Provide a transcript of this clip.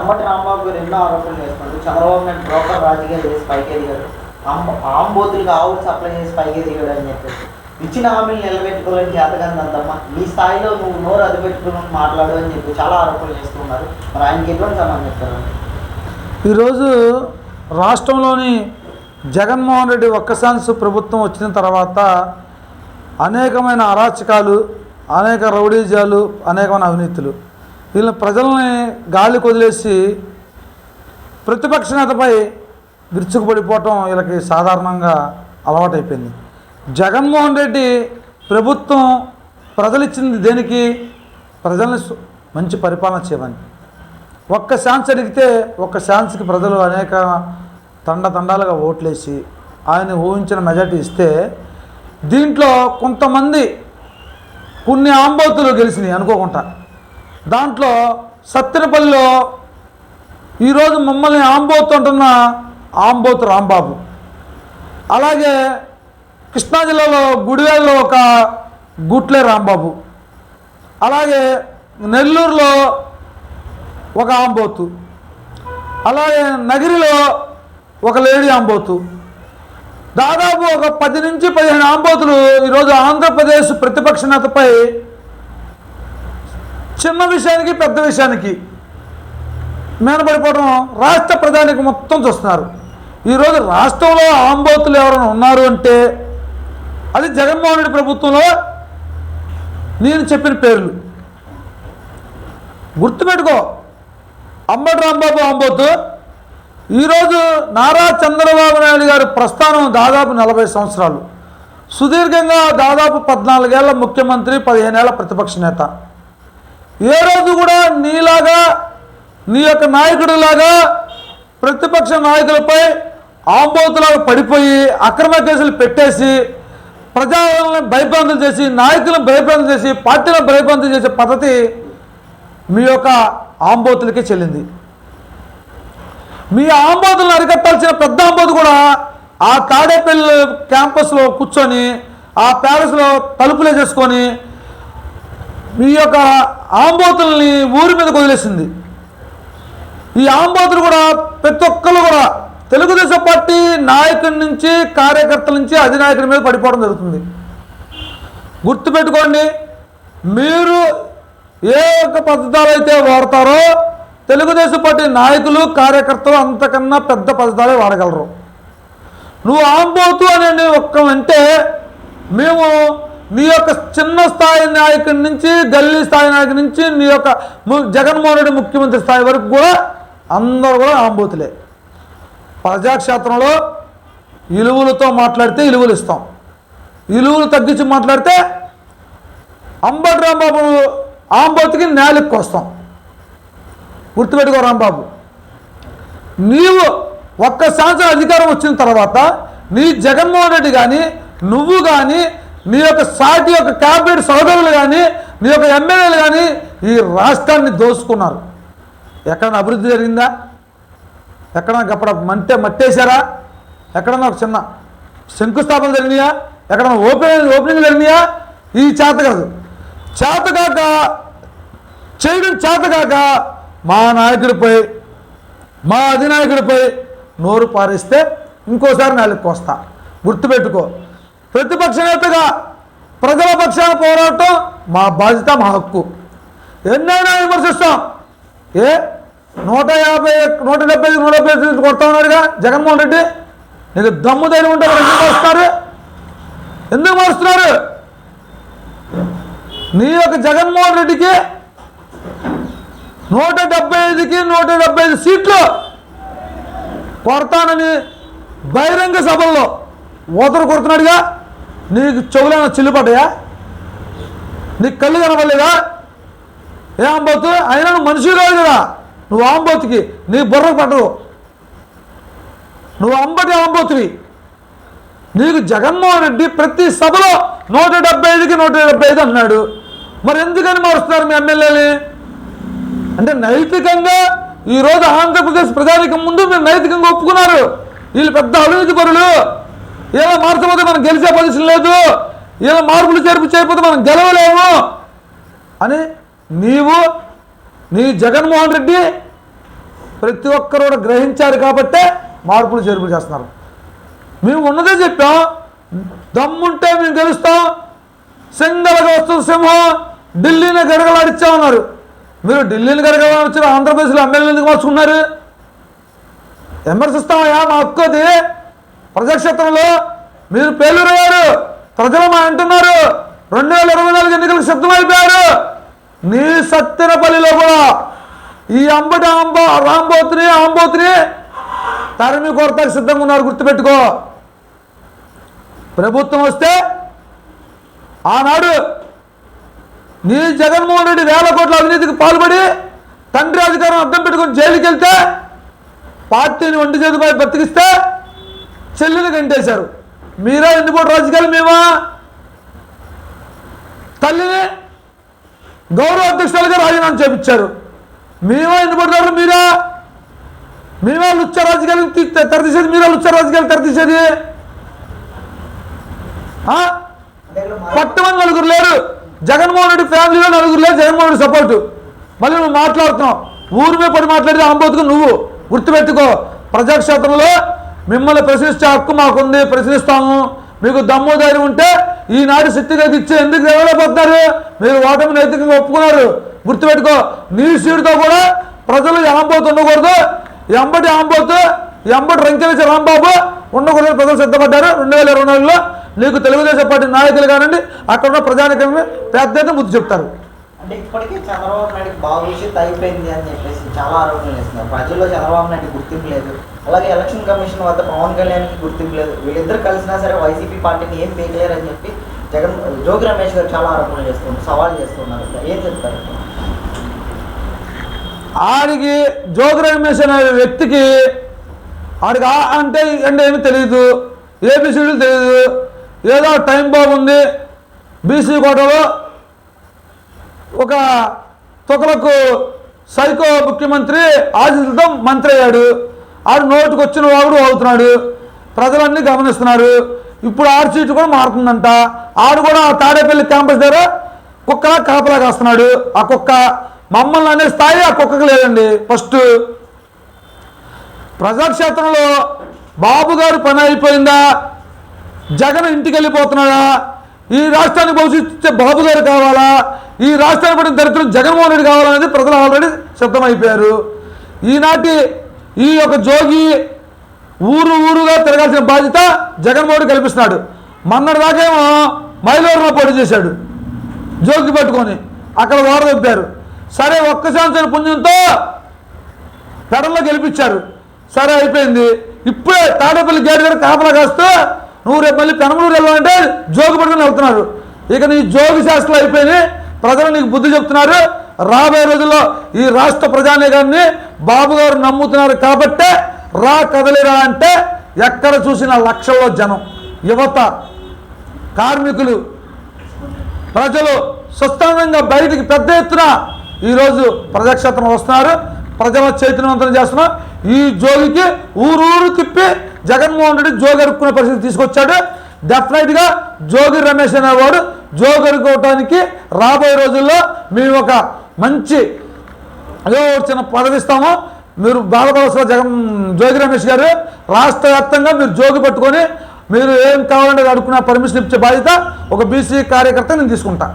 అమ్మటి రాంబాబు గారు ఎన్నో ఆరోపణలు చేస్తున్నారు. చంద్రబాబు నాయుడు బ్రోకర్ రాజకీయాలు చేసి పైకి ఎదిగాడు ఆంబ ఆంబోతులుగా ఆవులు సప్లై చేసి పైకి ఎదిగాడు అని చెప్పేసి. ఇచ్చిన హామీలు నిలబెట్టుకోవాలని చేతగాని అంతమ్మా నీ స్థాయిలో నువ్వు నోరు అది పెట్టుకుని మాట్లాడు అని చెప్పి చాలా ఆరోపణలు చేస్తున్నారు మరి ఆయనకి ఎటువంటి సమాధానం చెప్తారు? ఈరోజు రాష్ట్రంలోని జగన్మోహన్ రెడ్డి ఒక్కసాన్స్ ప్రభుత్వం వచ్చిన తర్వాత అనేకమైన అరాచకాలు అనేక రౌడీజాలు అనేకమైన అవినీతులు. వీళ్ళ ప్రజల్ని గాలి కొదిలేసి ప్రతిపక్ష నేతపై విరుచుకుపడిపోవటం వీళ్ళకి సాధారణంగా అలవాటైపోయింది. జగన్మోహన్ రెడ్డి ప్రభుత్వం ప్రజలిచ్చింది దేనికి? ప్రజల్ని మంచి పరిపాలన చేయమని. ఒక్క ఛాన్స్ అడిగితే ఒక్క ఛాన్స్కి ప్రజలు అనేక తండ తండాలుగా ఓట్లేసి ఆయన ఊహించిన మెజార్టీ ఇస్తే దీంట్లో కొంతమంది కొన్ని ఆంబోతులు గెలిచినాయి అనుకోకుండా. దాంట్లో సత్తెనపల్లిలో ఈరోజు మమ్మల్ని ఆంబోత్ అంటున్న ఆంబోత్ రాంబాబు. అలాగే కృష్ణా జిల్లాలో గుడివేలలో ఒక గుట్లే రాంబాబు. అలాగే నెల్లూరులో ఒక ఆంబోతు. అలాగే నగిరిలో ఒక లేడీ ఆంబోతు. దాదాపు ఒక పది నుంచి పదిహేను ఆంబోతులు ఈరోజు ఆంధ్రప్రదేశ్ ప్రతిపక్ష నేతపై చిన్న విషయానికి పెద్ద విషయానికి మేనపడిపోవడం రాష్ట్ర ప్రధానికి మొత్తం చూస్తున్నారు. ఈరోజు రాష్ట్రంలో ఆంబోతులు ఎవరైనా ఉన్నారు అంటే అది జగన్మోహన్ రెడ్డి ప్రభుత్వంలో నేను చెప్పిన పేర్లు. గుర్తుపెట్టుకో అంబటి రాంబాబు అంబోతు ఈరోజు నారా చంద్రబాబు నాయుడు గారి ప్రస్థానం దాదాపు నలభై సంవత్సరాలు. సుదీర్ఘంగా దాదాపు పద్నాలుగేళ్ళ ముఖ్యమంత్రి పదిహేనేళ్ళ ప్రతిపక్ష నేత. ఏ రోజు కూడా నీలాగా నీ యొక్క నాయకుడిలాగా ప్రతిపక్ష నాయకులపై ఆంబోతులాగా పడిపోయి అక్రమ కేసులు పెట్టేసి ప్రజలను భయభ్రాంతం చేసి నాయకులను భయభ్రాంతం చేసి పార్టీలను భయభ్రాంతం చేసే పద్ధతి మీ యొక్క ఆంబోతులకే చెల్లింది. మీ ఆంబోతులను అరికట్టాల్సిన పెద్ద ఆంబోతు కూడా ఆ తాడేపల్లి క్యాంపస్లో కూర్చొని ఆ ప్యాలెస్లో తలుపులే చేసుకొని మీ యొక్క ఆంబోతుల్ని ఊరి మీద వదిలేసింది ఈ ఆంబోతులు కూడా ప్రతి ఒక్కరు కూడా తెలుగుదేశం పార్టీ నాయకుడి నుంచి కార్యకర్తల నుంచి అధినాయకుడి మీద పడిపోవడం జరుగుతుంది. గుర్తుపెట్టుకోండి మీరు ఏ ఒక్క పథకాలు అయితే వాడతారో తెలుగుదేశం పార్టీ నాయకులు కార్యకర్తలు అంతకన్నా పెద్ద పథకాలే వాడగలరు. నువ్వు ఆంబోతు అని ఒక్క అంటే మేము నీ యొక్క చిన్న స్థాయి నాయకుడి నుంచి గల్లీ స్థాయి నాయకుడి నుంచి నీ యొక్క జగన్మోహన్ రెడ్డి ముఖ్యమంత్రి స్థాయి వరకు కూడా అందరూ కూడా ఆంబోతులే. ప్రజాక్షేత్రంలో ఇలువలతో మాట్లాడితే ఇలువలు ఇస్తాం. ఇలువలు తగ్గించి మాట్లాడితే అంబటి రాంబాబు ఆంబోతికి నేలకు వస్తాం గుర్తుపెట్టుకో రాంబాబు. నీవు ఒక్క సంవత్సరం అధికారం వచ్చిన తర్వాత నీ జగన్మోహన్ రెడ్డి కానీ నువ్వు కానీ నీ యొక్క సాటి యొక్క క్యాబినెట్ సోదరులు కానీ నీ యొక్క ఎమ్మెల్యేలు కానీ ఈ రాష్ట్రాన్ని దోసుకున్నారు ఎక్కడన్నా అభివృద్ధి జరిగిందా? ఎక్కడన్నా అక్కడ మంటే మట్టేశారా? ఎక్కడన్నా ఒక చిన్న శంకుస్థాపన జరిగినాయా? ఎక్కడన్నా ఓపెన్ ఓపెనింగ్ జరిగినాయా? ఈ చేత కాదు. చేతగాక చేయడం చేతగాక మా నాయకుడిపై మా అధినాయకుడిపై నోరు పారిస్తే ఇంకోసారి నాలుగు కోస్తా గుర్తుపెట్టుకో. ప్రతిపక్ష నేతగా ప్రజల పక్షాన పోరాటం మా బాధ్యత మా హక్కు. ఎన్నైనా విమర్శిస్తాం. ఏ? నూట యాభై నూట డెబ్బై ఐదు, నూట డెబ్బై ఐదు కొడతా ఉన్నాడుగా జగన్మోహన్ రెడ్డి. నీకు దమ్ము ధైర్యం ఉంటే ఎందుకు మారుస్తున్నారు ఎందుకు మారుస్తున్నారు? నీ యొక్క జగన్మోహన్ రెడ్డికి నూట డెబ్బై ఐదుకి నూట డెబ్బై ఐదు సీట్లు కొడతానని బహిరంగ సభల్లో ఓతరు కొడుతున్నాడుగా. నీకు చెవులైన చిల్లుపడ్డాయా నీకు కళ్ళు కనపడలేదా ఏ ఆంబోతు? అయినా నువ్వు మనిషి కాదు కదా. నువ్వు ఆంబోతుకి నీ బుర్ర పడవు నువ్వు అంబటి ఆంబోతువి. నీకు జగన్మోహన్ రెడ్డి ప్రతి సభలో నూట డెబ్బై ఐదుకి నూట డెబ్బై ఐదు అన్నాడు. మరి ఎందుకని మారుస్తున్నారు మీ ఎమ్మెల్యేని అంటే నైతికంగా ఈరోజు ఆంధ్రప్రదేశ్ ప్రజానికి ముందు మీరు నైతికంగా ఒప్పుకున్నారు. వీళ్ళు పెద్ద అవినీతి పరులు. ఇలా మార్చకపోతే మనం గెలిచే పొజిషన్ లేదు. ఇలా మార్పులు చేర్పు చేయకపోతే మనం గెలవలేము. అని నీవు నీ జగన్మోహన్ రెడ్డి ప్రతి ఒక్కరు కూడా గ్రహించారు కాబట్టే మార్పులు చేర్పులు చేస్తున్నారు. మేము ఉన్నదే చెప్పాం దమ్ముంటే మేము గెలుస్తాం సింగల్గా వస్తుంది సింహం ఢిల్లీని గడగలాడిచ్చామన్నారు. మీరు ఢిల్లీని గడగలాడిచ్చారు ఆంధ్రప్రదేశ్లో ఎమ్మెల్యేలు ఎందుకు మార్చుకున్నారు? విమర్శిస్తామయ్యా మా హక్కు అది. ప్రజాక్షేత్రంలో మీరు పేలురయ్యారు. ప్రజలు మా అంటున్నారు. రెండు వేల ఇరవై నాలుగు ఎన్నికలకు సిద్ధమైపోయారు. నీ సత్తెనపల్లిలో కూడా ఈ అంబటి అంబ రాంబోతుని ఆంబోతుని తరిమి కొరతకు సిద్ధంగా ఉన్నారు. గుర్తుపెట్టుకో. ప్రభుత్వం వస్తే ఆనాడు నీ జగన్మోహన్ రెడ్డి వేల కోట్ల అవినీతికి పాల్పడి తండ్రి అధికారం అర్థం పెట్టుకొని జైలుకి వెళ్తే పార్టీని ఒంటి చేతిపై బతికిస్తే చెల్లెలు గంటేశారు. మీరా ఎందుకో రాజకీయాలు మేమా? తల్లిని గౌరవ అధ్యక్షులుగా రాజీనామా చేపించారు. మేమా ఎన్నిపోటుదారులు మీరా? మేమా లుచ్చ రాజకీయాలు తరదీసేది మీరా లుచ్చ రాజకీయాలు తెరతీసేది? ఆ? పట్టమని నలుగురు లేరు. జగన్మోహన్ రెడ్డి ఫ్యామిలీలో నలుగురు లేరు. జగన్మోహన్ రెడ్డి సపోర్టు. మళ్ళీ నువ్వు మాట్లాడుతున్నావు. ఊరి మీద పడి మాట్లాడితే అంబోతుకు నువ్వు గుర్తుపెట్టుకో. ప్రజాక్షేత్రంలో మిమ్మల్ని ప్రశ్నించే హక్కు మాకుంది ప్రశ్నిస్తాము. మీకు దమ్ము ధైర్యం ఉంటే ఈనాడు శక్తిగతి ఇచ్చే ఎందుకు ఎవరైపోతున్నారు మీరు ఓటమి నైతికంగా ఒప్పుకున్నారు. గుర్తుపెట్టుకో నీ సీటుతో కూడా ప్రజలు ఎంబోతు ఉండకూడదు. ఎంబటి ఆంబోతు ఎంబటి అంబటి రాంబాబు ఉండకూడదు ప్రజలు సిద్ధపడ్డారు. రెండు వేల ఇరవై నాలుగులో నీకు తెలుగుదేశం పార్టీ నాయకులు కానివ్వండి అక్కడ ఉన్న ప్రజానికంగా పెద్ద ఎత్తున బుద్ధి చెప్తారు. అంటే ఇప్పటికే చంద్రబాబు నాయుడు భవిష్యత్తు అయిపోయింది అని చెప్పేసి చాలా ఆరోపణలు చేస్తున్నారు. ప్రజల్లో చంద్రబాబు నాయుడు గుర్తింపు లేదు. అలాగే ఎలక్షన్ కమిషన్ వద్ద పవన్ కళ్యాణ్కి గుర్తింపు లేదు. వీళ్ళిద్దరు కలిసినా సరే వైసీపీ పార్టీని ఏం పీకలేరు అని చెప్పి జగన్ జోగి రమేష్ గారు చాలా ఆరోపణలు చేస్తున్నారు సవాల్ చేస్తున్నారు. ఏం చెప్తారు? ఆడికి జోగి రమేష్ అనే వ్యక్తికి ఆడికి అంటే అంటే ఏమీ తెలియదు ఏబిసిడీలు తెలియదు ఏదో టైం బాగుంది బీసీ కోటలో ఒక తొకలకు సైకో ముఖ్యమంత్రి ఆశీస్సులతో మంత్రి అయ్యాడు. ఆడు నోటుకు వచ్చిన వాడు అవుతున్నాడు. ప్రజలన్నీ గమనిస్తున్నారు. ఇప్పుడు ఆరు సీటు కూడా మారుతుందంట. ఆడు కూడా తాడేపల్లి క్యాంపస్ దగ్గర కుక్కలా కాపలా కాస్తున్నాడు. ఆ కుక్క మమ్మల్ని అనే స్థాయి ఆ కుక్కకు లేదండి. ఫస్ట్ ప్రజాక్షేత్రంలో బాబు గారు పని అయిపోయిందా? జగన్ ఇంటికి వెళ్ళిపోతున్నాడా? ఈ రాష్ట్రానికి భవిష్యత్తు బాబు గారు కావాలా? ఈ రాష్ట్రానికి పడిన దరిద్రం జగన్మోహన్ రెడ్డి కావాలనేది ప్రజలు ఆల్రెడీ సిద్ధమైపోయారు ఈనాటి ఈ యొక్క జోగి ఊరు ఊరుగా తిరగాల్సిన బాధ్యత జగన్మోహన్ కల్పిస్తున్నాడు. మొన్నటి దాకేమో మైలూరులో పోటీ చేశాడు. జోగి పట్టుకొని అక్కడ ఓడదొప్పారు సరే ఒక్క సంవత్సరం పుణ్యంతో పెడల్లో గెలిపించారు. సరే అయిపోయింది. ఇప్పుడే తాడేపల్లి గేట్ దగ్గర కాపలా కాస్తూ నువ్వు రేపు మళ్ళీ పెనమలూరు వెళ్ళాలంటే జోగి పడుకుని వెళ్తున్నారు ఇక నీ జోగి శాస్త్రాలు అయిపోయినాయి ప్రజలు నీకు బుద్ధి చెప్తున్నారు. రాబోయే రోజుల్లో ఈ రాష్ట్ర ప్రజానీకాన్ని బాబు గారు నమ్ముతున్నారు కాబట్టే రా కదలిరా అంటే ఎక్కడ చూసిన లక్షల్లో జనం. యువత కార్మికులు ప్రజలు స్వస్థానంగా బయటికి పెద్ద ఎత్తున ఈరోజు ప్రజాక్షేత్రం వస్తున్నారు. ప్రజల చైతన్యవంతం చేస్తున్నారు ఈ జోగికి ఊరూరు తిప్పి జగన్మోహన్ రెడ్డి జోగి పరిస్థితి తీసుకొచ్చాడు. డెఫినెట్గా జోగి రమేష్ అనేవాడు జోగరుకోవటానికి రాబోయే రోజుల్లో మేము ఒక మంచి ఏదో చిన్న పదవి ఇస్తాము. మీరు బాధపడవలసిన జగన్ జోగి రమేష్ గారు రాష్ట్ర వ్యాప్తంగా మీరు జోగి పట్టుకొని మీరు ఏం కావాలంటే అడుగుకున్న అడుక్కున్న పర్మిషన్ ఇచ్చే బాధ్యత ఒక బీసీ కార్యకర్త నేను తీసుకుంటాను